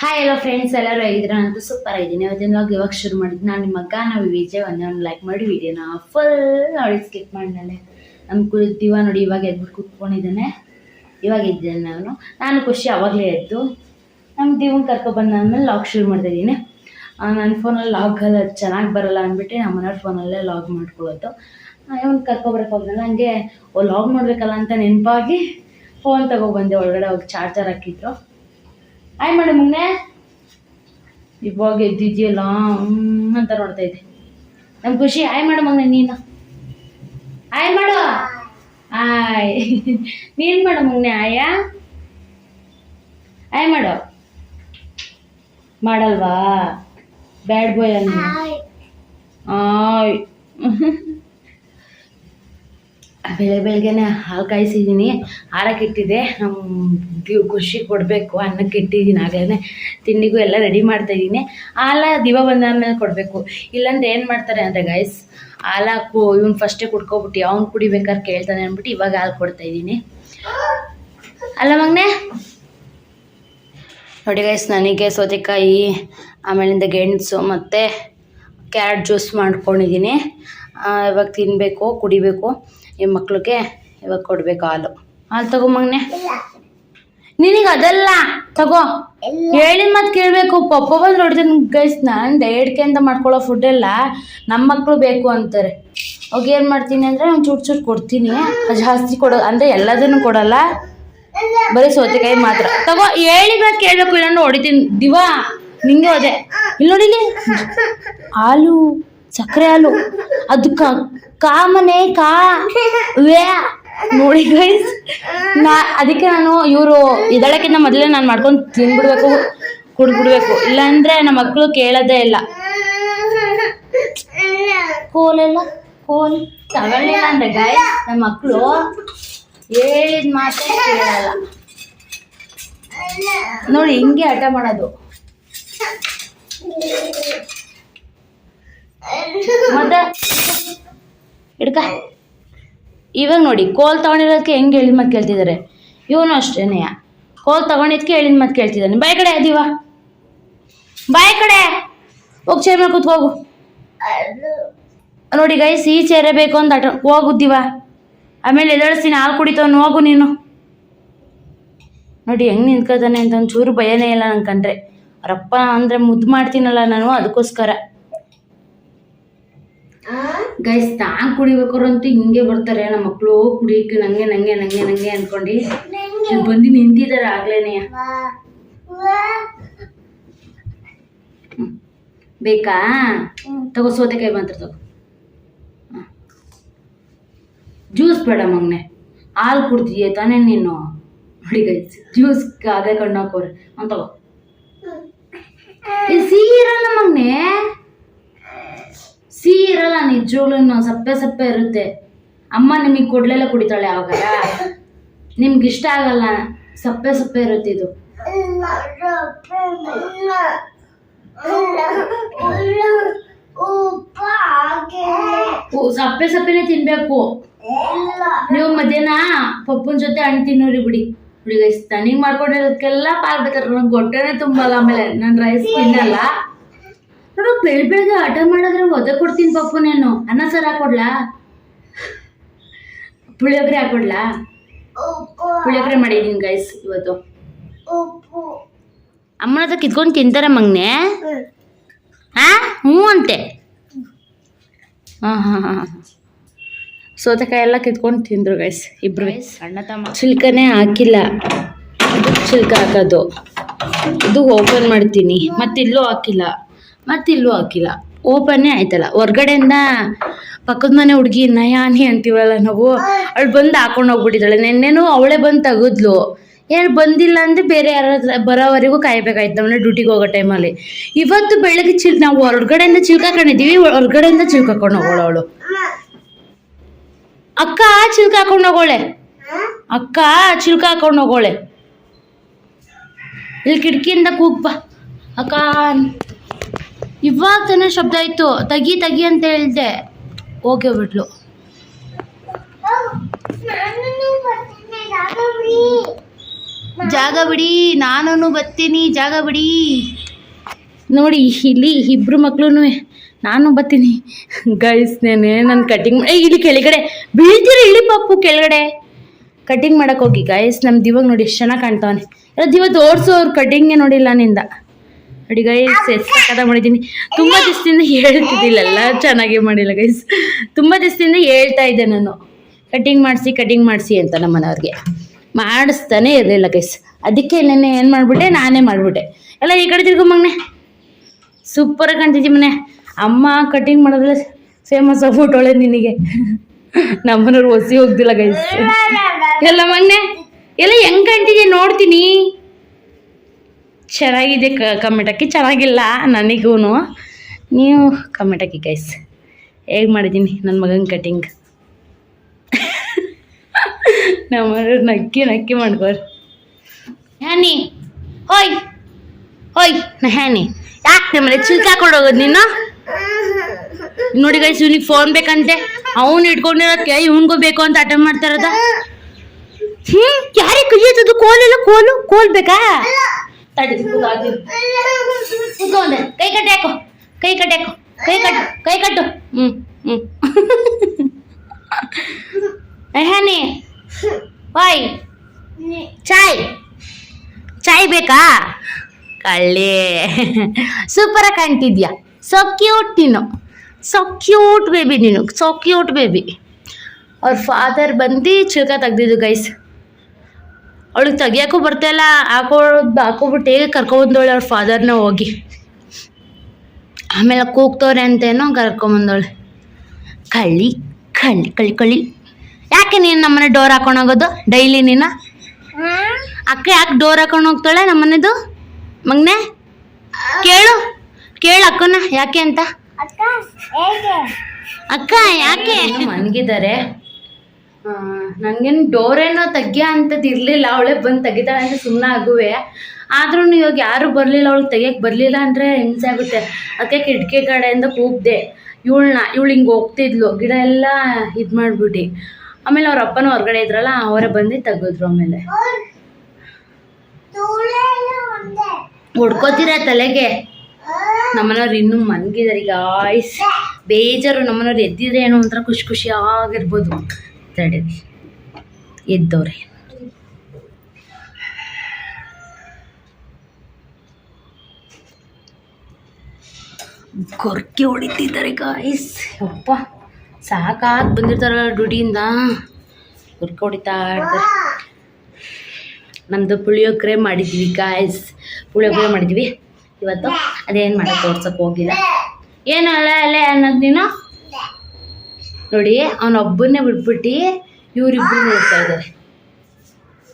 Hi ಎಲ್ಲ friends ಎಲ್ಲರೂ ಹೇಗಿದ್ರೆ ನಾನು ಸೂಪರ್ ಆಗಿದ್ದೀನಿ. ಇವತ್ತಿನ ಇವಾಗ ಶುರು ಮಾಡಿದ್ದು? ನಾನು ನಿಮ್ಮ ಮಗ ನಾವು ವಿಜಯ್. ಒಂದೇ ಒಂದು ಲೈಕ್ ಮಾಡಿ ವಿಡಿಯೋನ ಫುಲ್ ನೋಡಿ ಸ್ಕಿಪ್ ಮಾಡಿದ್ಮೇಲೆ. ನಮ್ಮ ದಿವ ನೋಡಿ, ಇವಾಗ ಎದ್ಬಿಟ್ಟು ಕೂತ್ಕೊಂಡಿದ್ದಾನೆ. ಇವಾಗ ಇದ್ದೇನೆ ನಾನು. ನಾನು ಖುಷಿ ಆವಾಗಲೇ ಎದ್ದು. ನಮ್ಮ ದಿವನ್ ಕರ್ಕೊಬಂದು ಆದಮೇಲೆ ಲಾಗ್ ಶುರು ಮಾಡ್ತಾ ಇದ್ದೀನಿ. ನನ್ನ ಫೋನಲ್ಲಿ ಲಾಗ್ ಎಲ್ಲ ಚೆನ್ನಾಗಿ ಬರಲ್ಲ ಅಂದ್ಬಿಟ್ಟು ನಮ್ಮ ಮನೆಯವ್ರ ಫೋನಲ್ಲೇ ಲಾಗ್ ಮಾಡ್ಕೊಳ್ಳೋದು. ಇವನು ಕರ್ಕೊಬರಕ್ಕೆ ಹೋಗಲ್ಲ ಹಂಗೆ ಓ ಲಾಗ್ ಮಾಡಬೇಕಲ್ಲ ಅಂತ ನೆನಪಾಗಿ ಫೋನ್ ತಗೊಬಂದೆ. ಒಳಗಡೆ ಹೋಗಿ ಚಾರ್ಜರ್ ಹಾಕಿದ್ರು. ಆಯ್ ಮಾಡು ಮುಗ್ನೆ. ಇವಾಗ ಎದ್ದಿದ್ಯಲ್ಲ ಹ್ಮ್ ಅಂತ ನೋಡ್ತಾ ಇದ್ದೆ. ನಮ್ ಖುಷಿ. ಆಯ್ ಮಾಡು ಮಗ್ನೆ ನೀನು. ಆಯ್ ಮಾಡು. ಆಯ್. ನೀನ್ ಮಾಡು ಮುಂಗ್ನೆ ಆಯ. ಆಯ್ ಮಾಡು. ಮಾಡಲ್ವಾ? ಬ್ಯಾಡ್ ಬಾಯ್ ಅನ್ನ ಆಯ್. ಬೆಳೆ ಬೆಳಗ್ಗೆನೆ ಹಾಲು ಕಾಯಿಸಿದ್ದೀನಿ ಹಾರಕ್ಕೆ ಇಟ್ಟಿದ್ದೆ ನಮ್ಮ ಖುಷಿ ಕೊಡಬೇಕು. ಅನ್ನಕ್ಕೆ ಇಟ್ಟಿದ್ದೀನಿ ಆಗಲೇ ತಿಂಡಿಗೂ ಎಲ್ಲ ರೆಡಿ ಮಾಡ್ತಾಯಿದ್ದೀನಿ ಹಾಲ ದಿವ ಬಂದಾದ್ಮೇಲೆ ಕೊಡಬೇಕು. ಇಲ್ಲಾಂದ್ರೆ ಏನು ಮಾಡ್ತಾರೆ ಅಂದರೆ ಗೈಸ್ ಹಾಲು ಹಾಕು ಇವ್ನು ಫಸ್ಟೇ ಕುಡ್ಕೊಬಿಟ್ಟು ಅವ್ನು ಕುಡಿಬೇಕಾದ್ರೆ ಕೇಳ್ತಾನೆ ಅಂದ್ಬಿಟ್ಟು ಇವಾಗ ಹಾಲು ಕೊಡ್ತಾಯಿದ್ದೀನಿ ಅಲ್ಲ ಮಗನೇ? ನೋಡಿ ಗೈಸ್ ನನಗೆ ಸೌತೆಕಾಯಿ, ಆಮೇಲಿಂದ ಗೆಣಸು ಮತ್ತು ಕ್ಯಾರೆಟ್ ಜ್ಯೂಸ್ ಮಾಡ್ಕೊಂಡಿದ್ದೀನಿ ಇವಾಗ ತಿನ್ನಬೇಕು ಕುಡಿಬೇಕು. ಈ ಮಕ್ಳಿಗೆ ಇವಾಗ ಕೊಡಬೇಕು ಹಾಲು. ಹಾಲು ತಗೋ ಮಗನೆ. ನಿನಗೆ ಅದಲ್ಲ. ತಗೋ. ಹೇಳಿದ ಮತ್ ಕೇಳಬೇಕು. ಪಪ್ಪ ಬಂದು ನೋಡ್ತೀನಿ ಗೈಸ್ ನಾನು ಡಯಟ್ಗೆ ಅಂತ ಮಾಡ್ಕೊಳ್ಳೋ ಫುಡ್ ಎಲ್ಲ ನಮ್ಮ ಮಕ್ಕಳು ಬೇಕು ಅಂತಾರೆ. ಅವಾಗ ಏನು ಮಾಡ್ತೀನಿ ಅಂದರೆ ಒಂದು ಚೂಟ್ ಚೂಟ್ ಕೊಡ್ತೀನಿ. ಜಾಸ್ತಿ ಕೊಡೋ, ಅಂದರೆ ಎಲ್ಲದನ್ನು ಕೊಡಲ್ಲ. ಬರೀ ಸೌತೆಕಾಯಿ ಮಾತ್ರ. ತಗೋ, ಹೇಳಿದ ಮತ್ ಕೇಳಬೇಕು. ಇಲ್ಲಾಂದ್ರೆ ಹೊಡಿತೀನಿ. ದಿವಾ, ನಿಂಗೆ ಅದೇ. ಇಲ್ಲಿ ನೋಡಿ ಇಲ್ಲಿ. ಹಾಲು. ಸಕ್ಕರೆ ಹಾಲು. ಅದು ಕಾಮನೆ ಕಾ ವೇ, ನೋಡಿ ಗೈಸ್ ನಾ, ಅದಕ್ಕೆ ನಾನು ಇವರು ಇದಳಕ್ಕಿಂತ ಮೊದಲೇ ನಾನು ಮಾಡ್ಕೊಂಡು ತಿನ್ಬಿಡ್ಬೇಕು, ಕುಡ್ಬಿಡ್ಬೇಕು. ಇಲ್ಲಾಂದ್ರೆ ನಮ್ಮ ಮಕ್ಕಳು ಕೇಳೋದೇ ಇಲ್ಲ. ಕೋಲೆಲ್ಲ ಕೋಲ್ ತಗೊಳ್ಳಿಲ್ಲ ಅಂದ್ರೆ ಗೈಸ್ ನಮ್ಮ ಮಕ್ಕಳು ಹೇಳಿದ ಮಾತೇ ಕೇಳಲ್ಲ. ನೋಡಿ, ಹಿಂಗೆ ಹಠ ಮಾಡೋದು. ಹಿಡ್ಕ ಇವಾಗ ನೋಡಿ, ಕೋಲ್ ತಗೊಂಡಿರೋದಕ್ಕೆ ಹೆಂಗೆ ಹೇಳಿದ ಮಾತು ಕೇಳ್ತಿದ್ದಾರೆ ಇವನು ಅಷ್ಟೇನೆ. ಕೋಲ್ ತಗೊಂಡಿದ್ಕೆ ಹೇಳಿದ ಮಾತು ಕೇಳ್ತಿದ್ದಾನೆ ಬಾಯ್ ಕಡೆ ಅದೀವ ಬಾಯ್ ಕಡೆ. ಹೋಗಿ ಚೇರ್ ಮೇಲೆ ಕೂತ್ಕೋಗು ನೋಡಿ ಗೈಸ್ ಈ ಚೇರೆ ಬೇಕು ಅಂತ ಅಟ ಹೋಗುದ್ದೀವ ಆಮೇಲೆ ಎದಳಿಸ್ತೀನಿ ಹಾಲು ಕುಡಿತವನು ಹೋಗು ನೀನು. ನೋಡಿ, ಹೆಂಗ್ ನಿಂತ್ಕೊತಾನೆ ಅಂತ ಒಂಚೂರು ಭಯನೇ ಇಲ್ಲ ನಂಗೆ ಕಂಡ್ರೆ. ಅವರಪ್ಪ ಅಂದರೆ ಮುದ್ದು ಮಾಡ್ತೀನಲ್ಲ ನಾನು, ಅದಕ್ಕೋಸ್ಕರ. ಗೈಸ್ ತಾನ್ ಕುಡಿಬೇಕಾರಂತೂ ಹಿಂಗೆ ಬರ್ತಾರೆ. ನಮ್ಮ ಮಕ್ಕಳು ಕುಡಿಯಕ್ಕೆ ನಂಗೆ ನಂಗೆ ನಂಗೆ ನಂಗೆ ಅನ್ಕೊಂಡು. ಬಂದು ನಿಂತಿದ್ದಾರೆ ಆಗ್ಲೇನೆ. ಬೇಕಾ? ತಗೋ ಸೌತೆಕಾಯಿ ಬಂತ್ರ ತಗೋ. ಜ್ಯೂಸ್ ಬೇಡ ಮಗ್ನೆ. ಹಾಲು ಕುಡ್ತೀಯ ತಾನೇ ನೀನು? ನೋಡಿ ಗೈಸ್ ಜ್ಯೂಸ್ ಅದೇ ಕಣ್ಣು ಹಾಕೋರಿ ಅವ್ನು ಸೀರಲ್ಲ ಮಗ್ನೆ. ಸಿಹಿ ಇರಲ್ಲ ನಿಜವಾಗ್ಲೂ ಸಪ್ಪೆ ಸಪ್ಪೆ ಇರುತ್ತೆ. ಅಮ್ಮ ನಿಮಗೆ ಕೊಡ್ಲೆಲ್ಲ ಕುಡಿತಾಳೆ ಯಾವಾಗ ನಿಮ್ಗೆ ಇಷ್ಟ ಆಗಲ್ಲ, ಸಪ್ಪೆ ಸಪ್ಪೆ ಇರುತ್ತೆ ಇದು. ಸಪ್ಪೆ ಸಪ್ಪೆನೆ ತಿನ್ಬೇಕು. ನೀವು ಮಧ್ಯಾಹ್ನ ಪಪ್ಪನ ಜೊತೆ ಹಣ್ಣು ತಿನ್ನೋರಿ ಬಿಡಿ. ಬಿಡಿ ರೈಸ್ ತನಿಗೆ ಮಾಡ್ಕೊಂಡಿರೋದಕ್ಕೆಲ್ಲ ಪಾರ್ಬೇಕಾದ್ರೆ ನಂಗೆ ಹೊಟ್ಟೆನೇ ತುಂಬಲ್ಲ ಆಮೇಲೆ. ನಾನು ರೈಸ್ ತಿನ್ನಲ್ಲ. ನೋಡು ಬೆಳ್ ಬೆಳಗ್ಗೆ ಹಠ ಮಾಡಿದ್ರೆ ಒದೆ ಕೊಡ್ತೀನಿ ಪಪ್ಪು ನಾನು. ಅನ್ನ ಸಾರು ಹಾಕೊಡ್ಲಾ? ಪುಳಿಯೋಗರೆ ಹಾಕೊಡ್ಲಾ? ಪುಳಿಯೋಗರೆ ಮಾಡಿದ್ದೀನಿ ಗೈಸ್ ಇವತ್ತು. ಅಮ್ಮನ ಹತ್ರ ಕಿತ್ಕೊಂಡು ತಿಂತಾರ ಮಗ್ನೆ? ಹಾ? ಹ್ಞೂ ಅಂತೆ. ಹಾಂ ಹಾಂ ಹಾಂ ಸೌತೆಕಾಯಿ ಎಲ್ಲ ಕಿತ್ಕೊಂಡು ತಿಂದ್ರು ಗೈಸ್ ಇಬ್ರು. ಅಣ್ಣ ತಮ್ಮ. ಚಿಲ್ಕನೇ ಹಾಕಿಲ್ಲ. ಚಿಲ್ಕ ಹಾಕೋದು. ಇದು ಓಪನ್ ಮಾಡ್ತೀನಿ. ಮತ್ತಿಲ್ಲೂ ಹಾಕಿಲ್ಲ. ಮತ್ತಿಲ್ಲೂ ಹಾಕಿಲ್ಲ. ಓಪನ್ನೇ ಆಯ್ತಲ್ಲ. ಹೊರ್ಗಡೆಯಿಂದ ಪಕ್ಕದ ಮನೆ ಹುಡುಗಿ ನಯಾನಿ ಅಂತೀವಲ್ಲ ನಾವು, ಅವಳು ಬಂದು ಹಾಕೊಂಡು ಹೋಗ್ಬಿಟ್ಟಿದ್ದಾಳೆ. ನೆನ್ನೆನೂ ಅವಳೇ ಬಂದು ತೆಗೆದ್ಲು. ಏನು ಬಂದಿಲ್ಲ ಅಂದರೆ ಬೇರೆ ಯಾರ ಬರೋವರೆಗೂ ಕಾಯ್ಬೇಕಾಯ್ತು ನಮ್ಮನೆ ಡ್ಯೂಟಿಗೆ ಹೋಗೋ ಟೈಮಲ್ಲಿ. ಇವತ್ತು ಬೆಳಗ್ಗೆ ಚಿಲ್ ನಾವು ಹೊರ್ಗಡೆಯಿಂದ ಚಿಲ್ಕ ಹೊರಗಡೆಯಿಂದ ಚಿಲ್ಕ ಹಾಕೊಂಡು ಹೋಗೋಳು ಅವಳು. ಅಕ್ಕ ಚಿಲ್ಕ ಹಾಕೊಂಡು ಹೋಗೋಳೆ. ಅಕ್ಕ ಚಿಲ್ಕ ಹಾಕೊಂಡು ಹೋಗೋಳೆ. ಇಲ್ಲಿ ಕಿಟಕಿಯಿಂದ ಕೂಗ್ಬಾ ಅಕ್ಕ ಇವಾಗ ತಾನೇ ಶಬ್ದ ಆಯ್ತು. ತಗಿ ತಗಿ ಅಂತ ಹೇಳ್ದೆ. ಓಕೆ ಬಿಟ್ಲು. ಜಾಗ ಬಿಡಿ ನಾನು ಬರ್ತೀನಿ ಜಾಗ ಬಿಡಿ. ನೋಡಿ, ಇಲ್ಲಿ ಇಬ್ರು ಮಕ್ಕಳು ನಾನು ಬರ್ತೀನಿ ಗೈಸ್ ನೇನೆ ಕಟಿಂಗ್ ಇಲ್ಲಿ ಕೆಳಗಡೆ. ಬೀಳ್ತೀರ ಇಳಿ ಪಪ್ಪು ಕೆಳಗಡೆ? ಕಟಿಂಗ್ ಮಾಡಕ್ ಹೋಗಿ ಗಾಯಸ್ ನಮ್ ದಿವಾಗ ನೋಡಿ ಎಷ್ಟು ಚೆನ್ನಾಗಿ ಕಾಣ್ತಾವನೆ. ದಿವ ತೋರ್ಸೋ ಅವ್ರು ಕಟಿಂಗೇ ನೋಡಿಲ್ಲ ನಿಂದ. ನೋಡಿ ಗೈಸ್ ಎಷ್ಟು ತುಂಬಾ ಮಾಡಿದ್ದೀನಿ. ತುಂಬ ದಿವಸದಿಂದ ಹೇಳ್ತಿದ್ದಿಲ್ಲಲ್ಲ ಚೆನ್ನಾಗೇ ಮಾಡಿಲ್ಲ ಗೈಸ್ ತುಂಬ ದಿವಸದಿಂದ ಹೇಳ್ತಾ ಇದ್ದೆ ನಾನು. ಕಟಿಂಗ್ ಮಾಡಿಸಿ ಕಟಿಂಗ್ ಮಾಡಿಸಿ ಅಂತ ನಮ್ಮ ಮನೆಯವ್ರಿಗೆ ಮಾಡಿಸ್ತಾನೆ ಇರಲಿಲ್ಲ ಗೈಸ್ ಅದಕ್ಕೆ ನೆನ್ನೆ ಏನು ಮಾಡಿಬಿಟ್ಟೆ ನಾನೇ ಮಾಡಿಬಿಟ್ಟೆ. ಎಲ್ಲ ಈ ಕಡೆ ತಿರ್ಗೊ ಮಗನೆ. ಸೂಪರಾಗಿ ಕಾಣ್ತಿದ್ದಿ ಮನೆ. ಅಮ್ಮ ಕಟಿಂಗ್ ಮಾಡೋದ್ರೆ ಫೇಮಸ್ ಆಗ್ಬಿಟ್ಟೋಳೆ ನಿನಗೆ. ನಮ್ಮನವ್ರು ಒಸಿ ಹೋಗ್ದಿಲ್ಲ ಗೈಸ್ ಎಲ್ಲ ಮಗ್ನೆ. ಎಲ್ಲ ಹೆಂಗ್ ಕಾಣ್ತಿದ್ಯಾ ನೋಡ್ತೀನಿ. ಚೆನ್ನಾಗಿದೆ ಕ ಕಮೆಂಟ್ ಹಾಕಿ ಚೆನ್ನಾಗಿಲ್ಲ ನನಗೂ ನೀವು ಕಮೆಂಟ್ ಹಾಕಿ ಗೈಸ್ ಹೇಗೆ ಮಾಡಿದ್ದೀನಿ ನನ್ನ ಮಗನ ಕಟಿಂಗ್ ನಮ್ಮ ನಕ್ಕಿ ನಕ್ಕಿ ಮಾಡ್ಕೋರಿ ಹ್ಯಾನಿ, ಹೋಯ್ ಹೋಯ್, ನಾ ಹ್ಯಾನಿ. ಯಾಕೆ ನಮ್ಮನೆ ಚಿಲ್ಕ ಹಾಕೊಂಡು ಹೋಗೋದು ನೀನು? ನೋಡಿ ಗೈಸ್ ಇವ್ನಿಗೆ ಫೋನ್ ಬೇಕಂತೆ. ಅವನು ಇಟ್ಕೊಂಡಿರೋದಕ್ಕೆ ಇವನ್ಗೂ ಬೇಕು ಅಂತ ಅಟೆಂಡ್ ಮಾಡ್ತಾ ಇರೋದ. ಹ್ಮ್, ಯಾರಿಗೆ ಕೋಲ್ ಇಲ್ಲ ಕೋಲು, ಕೋಲ್ ಬೇಕಾ? ತಡಿ ಕುತ್ಕೊಂಡೆ ಕೈ ಕಟ್ಟಿ ಹಾಕೋ ಕೈ ಕಟ್ಟಿ ಹಾಕೋ ಕೈ ಕಟ್ಟು ಕೈ ಕಟ್ಟು ಹ್ಮ್ ಹ್ಮ್ ಹ್ಯಾನಿ ವಾಯ್ ಚಾಯ್ ಚಾಯ್ ಬೇಕಾ ಕಳ್ಳಿ ಸೂಪರಾಗಿ ಕಾಣ್ತಿದ್ಯಾ ಸೊ ಕ್ಯೂಟ್ ನೀನು ಸೊ ಕ್ಯೂಟ್ ಬೇಬಿ ನೀನು ಸೊ ಕ್ಯೂಟ್ ಬೇಬಿ ಅವ್ರ ಫಾದರ್ ಬಂದು ಚಿಲ್ಕ ತೆಗ್ದಿದ್ದು ಗೈಸ್ ಅವಳಿಗೆ ತೆಗಿಯೋಕ್ಕೂ ಬರ್ತಾಯಿಲ್ಲ ಹಾಕೋದು ಹಾಕೋಬಿಟ್ಟು ಹೇಗೆ ಕರ್ಕೊಬಂದವಳೆ ಅವ್ರ ಫಾದರ್ನ ಹೋಗಿ? ಆಮೇಲೆ ಕೂಗ್ತವ್ರೆ ಅಂತೇನೋ ಕರ್ಕೊಂಬಂದವಳೆ. ಕಳ್ಳಿ ಕಳ್ಳಿ ಕಳ್ಳಿ ಕಳ್ಳಿ. ಯಾಕೆ ನೀನು ನಮ್ಮನೆ ಡೋರ್ ಹಾಕೊಂಡು ಹೋಗೋದು? ಡೈಲಿ ನೀನು? ಅಕ್ಕ ಯಾಕೆ ಡೋರ್ ಹಾಕೊಂಡು ಹೋಗ್ತಾಳೆ ನಮ್ಮನೆದು? ಮಗ್ನೆ? ಕೇಳು ಕೇಳು ಅಕ್ಕನ ಯಾಕೆ ಅಂತ? ಅಕ್ಕ ಯಾಕೆ? ಮನ್ಗಿದ್ದಾರೆ. ನನಗೇನು ಡೋರೇನೋ ತೆಗಿಯೋ ಅಂಥದ್ದು ಇರಲಿಲ್ಲ, ಅವಳೇ ಬಂದು ತೆಗಿತಾಳೆ ಅಂತ ಸುಮ್ಮನೆ ಆಗುವೆ. ಆದ್ರೂ ಇವಾಗ ಯಾರು ಬರಲಿಲ್ಲ, ಅವಳು ತೆಗಿಯಕ್ಕೆ ಬರಲಿಲ್ಲ ಅಂದರೆ ಹಿಂಸೆ ಆಗುತ್ತೆ. ಅದಕ್ಕೆ ಕಿಟಕಿ ಕಡೆಯಿಂದ ಕೂಗ್ದೆ. ಇವಳನ್ನ ಇವಳು ಹಿಂಗೆ ಹೋಗ್ತಿದ್ಲು, ಗಿಡ ಎಲ್ಲ ಇದು ಮಾಡಿಬಿಟ್ಟು ಆಮೇಲೆ ಅವ್ರ ಅಪ್ಪನೂ ಹೊರಗಡೆ ಇದ್ರಲ್ಲ, ಅವರೇ ಬಂದು ತೆಗೆದ್ರು ಆಮೇಲೆ. ಹೊಡ್ಕೋತೀರ ತಲೆಗೆ? ನಮ್ಮನವ್ರು ಇನ್ನೂ ಮನ್ಗಿದಾರೆ ಈಗ ಆಯ್ಸ್ ಬೇಜಾರು, ನಮ್ಮನವ್ರು ಎದ್ದಿದ್ರೆ ಏನೋ ಒಂಥರ ಖುಷಿ ಖುಷಿಯಾಗಿರ್ಬೋದು ತಡೀರಿ ಎದ್ದವ್ರೆ ಕೊರ್ಕೆ ಹೊಡಿತಿದ್ದಾರೆ ಗಾಯ್ಸ್ ಅಪ್ಪ ಸಾಕಾಗಿ ಬಂದಿರ್ತಾರಲ್ಲ ಡ್ಯೂಟಿಯಿಂದ. ಕೊರ್ಕೆ ಹೊಡಿತಾ ಇರ್ತಾರೆ. ನಮ್ಮದು ಪುಳಿಯೋಗರೆ ಮಾಡಿದ್ವಿ ಗಾಯ್ಸ್ ಪುಳಿಯೋಗರೆ ಮಾಡಿದ್ವಿ. ಇವತ್ತು ಅದೇನು ಮಾಡೋಕ್ಕೆ ತೋರ್ಸಕ್ಕೆ ಹೋಗಿಲ್ಲ. ಏನು ಅಲ್ಲ ಅಲ್ಲೇ ಅನ್ನೋದು ನೀನು? ನೋಡಿ ಅವನೊಬ್ಬನ್ನೇ ಬಿಟ್ಬಿಟ್ಟು ಇವರಿಬ್ರು ನೋಡ್ತಾ ಇದ್ದಾರೆ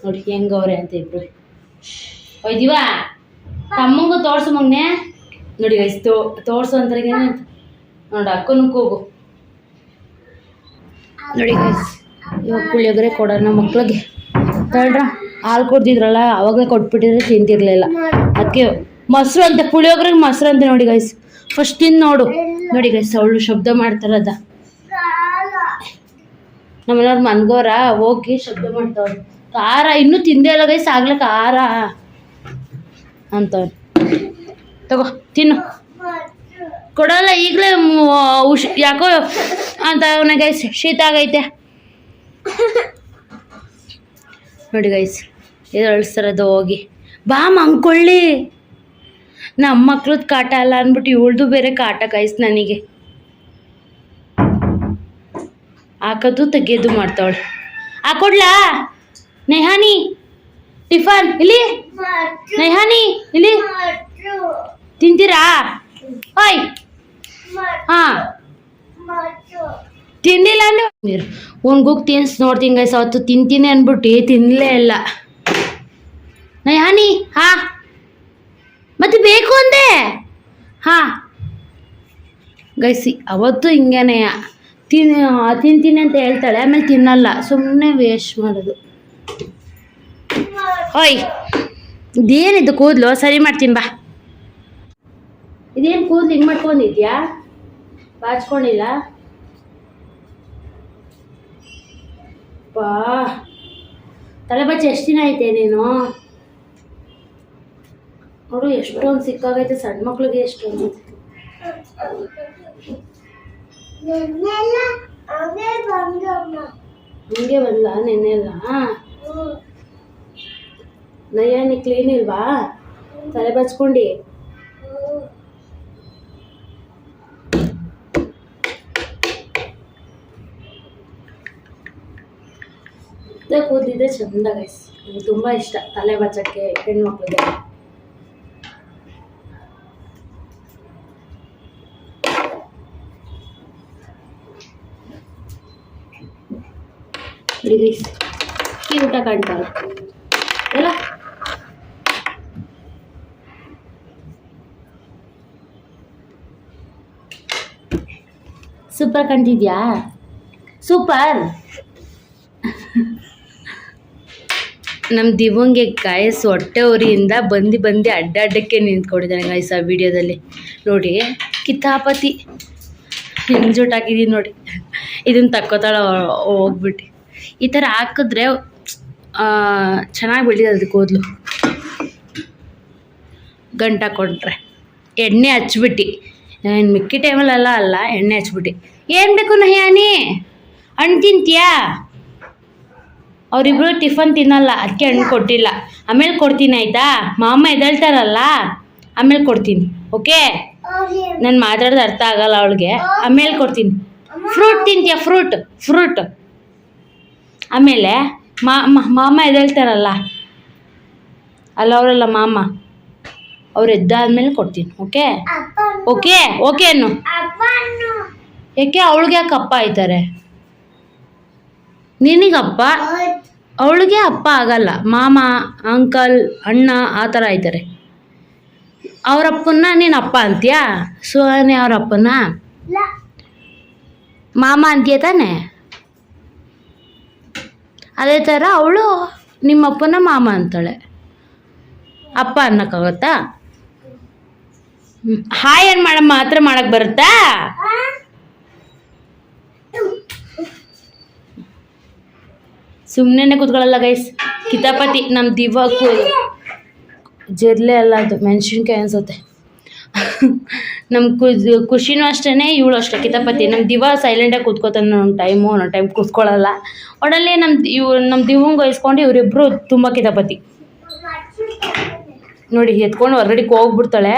ನೋಡಿ, ಹೆಂಗವ್ರೆ ಅಂತ ಇಬ್ರು. ಒಯ್ದಿವಾ? ತಮ್ಮಂಗೂ ತೋರ್ಸು ಮಗ್ನೆ. ನೋಡಿ ಗೈಸ್ ತೋ ತೋರ್ಸು ಅಂತಾರಿಗೆ ನೋಡಿ, ಅಕ್ಕನ ಕೂಗು. ನೋಡಿ ಗೈಸ್ ಇವಾಗ ಪುಳಿಯೋಗರೆ ಕೊಡೋಣ ಮಕ್ಳಿಗೆ. ತಗೊಳ್ರ ಹಾಲು ಕೊಡ್ತಿದ್ರಲ್ಲ ಅವಾಗಲೇ ಕೊಟ್ಬಿಟ್ಟಿದ್ರೆ ತಿಂತಿರ್ಲಿಲ್ಲ. ಅದಕ್ಕೆ ಮೊಸರು ಅಂತೆ, ಪುಳಿಯೋಗ್ರಿಗೆ ಮೊಸರು ಅಂತೆ ನೋಡಿ ಗೈಸ್ ಫಸ್ಟ್ ತಿಂದು ನೋಡು. ನೋಡಿ ಗೈಸ್ ಅವಳು ಶಬ್ದ ಮಾಡ್ತಾರದ ನಮ್ಮನೆಯವ್ರು ಮನ್ಗೋರ ಹೋಗಿ ಶಬ್ದ ಮಾಡ್ತವ್ರು. ಖಾರ ಇನ್ನೂ ತಿಂದೇ ಇಲ್ಲ ಗೈಸ್ ಆಗ್ಲೇ ಆರ. ಅಂತವ್ರು. ತಗೋ, ತಿನ್ನು. ಕೊಡಲ್ಲ, ಈಗಲೇ ಉಷ್, ಯಾಕೋ ಅಂತ ಅವನ ಗೈಸ್, ಶೀತ ಆಗೈತೆ. ನೋಡಿ ಗೈಸ್, ಇದು ಅಳಿಸ್ತಾರದು ಹೋಗಿ. ಬಾ ಮಂಕೊಳ್ಳಿ ನಮ್ಮ ಮಕ್ಳದ್ದು ಕಾಟ ಅಲ್ಲ ಅಂದ್ಬಿಟ್ಟು ಇವಳ್ದು ಬೇರೆ ಕಾಟ ಗೈಸ್ ನನಗೆ. ಹಾಕೋದು ತೆಗೆಯೋದು ಮಾಡ್ತಾವಳೆ. ಹಾಕೊಡ್ಲಾ ನೆಹಾನಿ ಟಿಫನ್ ಇಲ್ಲಿ? ನೆಹಾನಿ ಇಲ್ಲಿ? ತಿಂತೀರಾ? ಓಯ್. ಹಾ. ತಿಂದಿಲ್ಲ ಅಂದ್ರೆ ಗುಕ್ ತಿನ್ಸ್ ನೋಡ್ತೀನಿ ಗೈಸ್ ಅವತ್ತು ತಿಂತೀನಿ ಅಂದ್ಬಿಟ್ಟು ತಿನ್ನಲೇ ಇಲ್ಲ. ನಯಾನಿ ಹಾ. ಮತ್ತೆ ಬೇಕು ಅಂದೆ? ಹಾ. ಗೈಸಿ ಅವತ್ತು ಹಿಂಗೇನೆ. ತಿನ್ ತಿಂತೀನಿ ಅಂತ ಹೇಳ್ತಾಳೆ, ಆಮೇಲೆ ತಿನ್ನಲ್ಲ ಸುಮ್ಮನೆ ವೇಸ್ಟ್ ಮಾಡೋದು. ಓಯ್ ಇದೇನಿದ್ದು ಕೂದಲು? ಸರಿ ಮಾಡ್ತೀನಿ ಬಾ. ಇದೇನು ಕೂದಲು, ಹಿಂಗೆ ಮಾಡ್ಕೊಂಡಿದ್ಯಾ? ಬಾಚ್ಕೊಂಡಿಲ್ಲ? ಬಾ. ತಲೆ ಬಚ್ಚಿ ಎಷ್ಟು ದಿನ ಐತೆ ನೀನು? ನೋಡು, ಎಷ್ಟೊಂದು ಸಿಕ್ಕಾಗೈತೆ, ಸಣ್ಣ ಮಕ್ಳಿಗೆ ಎಷ್ಟೊಂದು ಹಂಗೆ ಬಂದ್ಲ ನಯ್ಯ ನಯ್ಯಾನಿ ಕ್ಲೀನ್ ಇಲ್ವಾ? ತಲೆ ಬಚ್ಕೊಂಡಿ. ಕೂದಿದ್ದೆ ಚಂದ ಗೈಸ್ ನಂಗೆ ತುಂಬ ಇಷ್ಟ ತಲೆ ಬಚ್ಚಕ್ಕೆ ಹೆಣ್ಮಕ್ಳಿಗೆ. ನೋಡಿ ಗೈಸ್ ಊಟ ಕಾಣ್ತಾರೆ ಎಲ್ಲ? ಸೂಪರ್ ಕಾಣ್ತಿದ್ಯಾ ಸೂಪರ್. ನಮ್ಮ ದಿವಂಗೆ ಗಾಯಸ್ ಹೊಟ್ಟೆ ಉರಿಯಿಂದ ಬಂದು ಬಂದು ಅಡ್ಡಾಡಕ್ಕೆ ನಿಂತ್ಕೊಂಡಿದ್ದಾನೆ ಗಾಯಸ್ ಆ ವಿಡಿಯೋದಲ್ಲಿ. ನೋಡಿ ಕಿತ್ತಾಪತಿ ಹಿಂಜುಟ್ ಹಾಕಿದೀನಿ ನೋಡಿ. ಇದನ್ನು ತಕ್ಕೋತಾಳ, ಹೋಗ್ಬಿಟ್ಟು. ಈ ಥರ ಹಾಕಿದ್ರೆ ಚೆನ್ನಾಗಿ ಬೆಳೀತದೆ ಅದಕ್ಕೆ ಕೂದಲು ಗಂಟ ಕೊಟ್ರೆ. ಎಣ್ಣೆ ಹಚ್ಬಿಟ್ಟು. ಏನು ಮಿಕ್ಕಿ ಟೈಮಲ್ಲೆಲ್ಲ ಅಲ್ಲ ಎಣ್ಣೆ ಹಚ್ಬಿಟ್ಟು. ಏನು ಬೇಕು ನಹ್ಯಾನಿ ಹಣ್ಣು ತಿಂತೀಯಾ? ಅವರಿಬ್ರು ಟಿಫನ್ ತಿನ್ನಲ್ಲ ಅದಕ್ಕೆ ಹಣ್ಣು ಕೊಟ್ಟಿಲ್ಲ. ಆಮೇಲೆ ಕೊಡ್ತೀನಿ ಆಯಿತಾ? ಮಾಮ ಎದ್ದೇಳ್ತಾರಲ್ಲ ಆಮೇಲೆ ಕೊಡ್ತೀನಿ, ಓಕೆ? ನಾನು ಮಾತಾಡೋದು ಅರ್ಥ ಆಗಲ್ಲ ಅವಳಿಗೆ. ಆಮೇಲೆ ಕೊಡ್ತೀನಿ. ಫ್ರೂಟ್ ತಿಂತೀಯ, ಫ್ರೂಟ್ ಫ್ರೂಟ್? ಆಮೇಲೆ ಮಾಮ ಎದ್ದೇಳ್ತಾರಲ್ಲ, ಅಲ್ಲ ಅವರಲ್ಲ ಮಾಮ, ಅವ್ರು ಎದ್ದಾದ್ಮೇಲೆ ಕೊಡ್ತೀನಿ, ಓಕೆ? ಓಕೆ ಓಕೆ ಅನ್ನು. ಯಾಕೆ ಅವಳಿಗೆ ಯಾಕೆ ಅಪ್ಪ ಆಯ್ತಾರೆ? ನಿನಗಪ್ಪ ಅವಳಿಗೆ ಅಪ್ಪ ಆಗಲ್ಲ, ಮಾಮ, ಅಂಕಲ್, ಅಣ್ಣ ಆ ಥರ ಆಯ್ತಾರೆ. ಅವರಪ್ಪನ್ನ ನೀನು ಅಪ್ಪ ಅಂತೀಯಾ? ಸುಹಾನಿ ಅವರಪ್ಪನ ಮಾಮ ಅಂತೀಯ ತಾನೆ? ಅದೇ ಥರ ಅವಳು ನಿಮ್ಮಪ್ಪನ ಮಾಮ ಅಂತಾಳೆ. ಅಪ್ಪ ಅನ್ನಕ್ಕಾಗತ್ತಾ. ಹಾಯ್ ಏನು ಮಾಡ ಮಾತ್ರ ಮಾಡಕ್ಕೆ ಬರುತ್ತಾ? ಸುಮ್ಮನೆ ಕೂತ್ಕೊಳ್ಳಲ್ಲ ಗೈಸ್ ಕಿತಾಪತಿ ನಮ್ಮ ದಿವ ಜಿರ್ಲೆ ಅಲ್ಲ ಅದು, ಮೆಣಸಿನ್ಕಾಯಿ ಅನ್ಸುತ್ತೆ. ನಮ್ಮ ಖುಷಿನೂ ಅಷ್ಟೇ ಇವಳು ಅಷ್ಟೇ. ಕಿತಾಪತಿ ನಮ್ಮ ದಿವ ಸೈಲೆಂಟಾಗಿ ಕೂತ್ಕೋತಾನೆ ಒಂದು ಟೈಮು ಒಂದೊಂದು ಟೈಮ್ ಕೂತ್ಕೊಳ್ಳಲ್ಲ ಒಡಲ್ಲಿ ನಮ್ಮ ಇವ್ ನಮ್ಮ ದಿವಂಗೆ ವಹಿಸ್ಕೊಂಡು ಇವರಿಬ್ಬರು ತುಂಬ ಕಿತಾಪತಿ. ನೋಡಿ, ಎತ್ಕೊಂಡು ಹೊರಗಡೆ ಹೋಗ್ಬಿಡ್ತಾಳೆ.